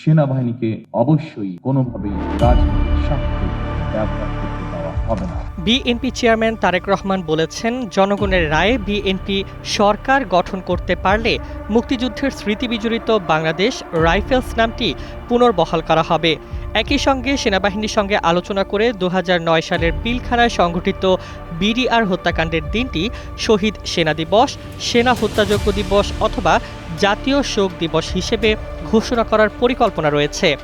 সেনাবাহিনীকে অবশ্যই কোনোভাবেই রাজনৈতিক স্বার্থে ব্যবহার করতে দেওয়া হবে না। বিএনপি চেয়ারম্যান তারেক রহমান বলেছেন, জনগণের রায়ে বিএনপি সরকার গঠন করতে পারলে মুক্তিযুদ্ধের স্মৃতি বিজড়িত বাংলাদেশ রাইফেলস নামটি পুনর্বহাল করা হবে। একই সঙ্গে সেনাবাহিনীর সঙ্গে আলোচনা করে দু হাজার নয় সালের পিলখানায় সংঘটিত বিডিআর হত্যাকাণ্ডের দিনটি শহীদ সেনা দিবস, সেনা হত্যাযোগ্য দিবস অথবা জাতীয় শোক দিবস হিসেবে ঘোষণা করার পরিকল্পনা রয়েছে।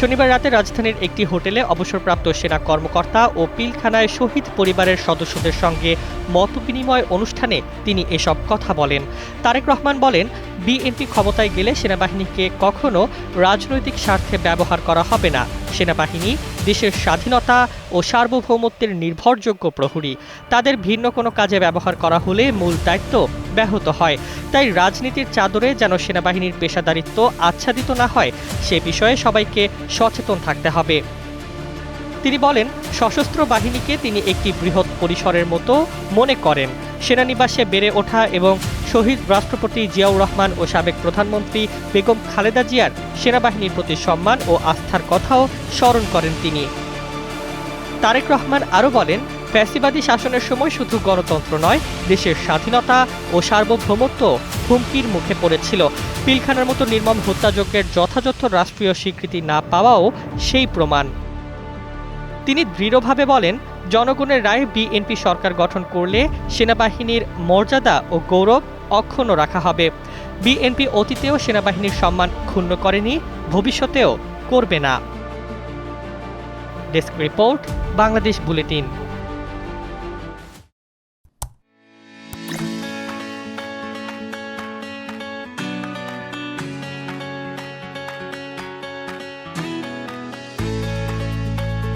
শনিবার রাতে রাজধানীর একটি হোটেলে অবসরপ্রাপ্ত সেনা কর্মকর্তা ও পিলখানায় শহীদ পরিবারের সদস্যদের সঙ্গে মতবিনিময় অনুষ্ঠানে তিনি এসব কথা বলেন। তারেক রহমান বলেন, বিএনপি ক্ষমতায় গেলে সেনাবাহিনীকে কখনো রাজনৈতিক স্বার্থে ব্যবহার করা হবে না। সেনাবাহিনী দেশের স্বাধীনতা ও সার্বভৌমত্বের নির্ভরযোগ্য প্রহরী। তাদের ভিন্ন কোনো কাজে ব্যবহার করা হলে মূল দায়িত্ব ব্যাহত হয়। তাই রাজনীতির চাদরে যেন সেনাবাহিনীর পেশাদারিত্ব আচ্ছাদিত না হয়, সে বিষয়ে সবাইকে সচেতন থাকতে হবে। তিনি বলেন, সশস্ত্র বাহিনীকে তিনি একটি বৃহৎ পরিসরের মতো মনে করেন। সেনানিবাসে বেড়ে ওঠা এবং শহীদ রাষ্ট্রপতি জিয়াউর রহমান ও সাবেক প্রধানমন্ত্রী বেগম খালেদা জিয়ার সেনাবাহিনীর প্রতি সম্মান ও আস্থার কথাও স্মরণ করেন তিনি। তারেক রহমান আরও বলেন, ফ্যাসিবাদী শাসনের সময় শুধু গণতন্ত্র নয়, দেশের স্বাধীনতা ও সার্বভৌমত্ব হুমকির মুখে পড়েছিল। পিলখানার মতো নির্মম হত্যাযজ্ঞের যথাযথ রাষ্ট্রীয় স্বীকৃতি না পাওয়াও সেই প্রমাণ। তিনি দৃঢ়ভাবে বলেন, জনগণের রায়ে বিএনপি সরকার গঠন করলে সেনাবাহিনীর মর্যাদা ও গৌরব অক্ষুণ্ণ রাখা হবে। বিএনপি অতীতেও সেনাবাহিনীর সম্মান ক্ষুণ্ণ করেনি, ভবিষ্যতেও করবে না। Desk report, Bangladesh bulletin.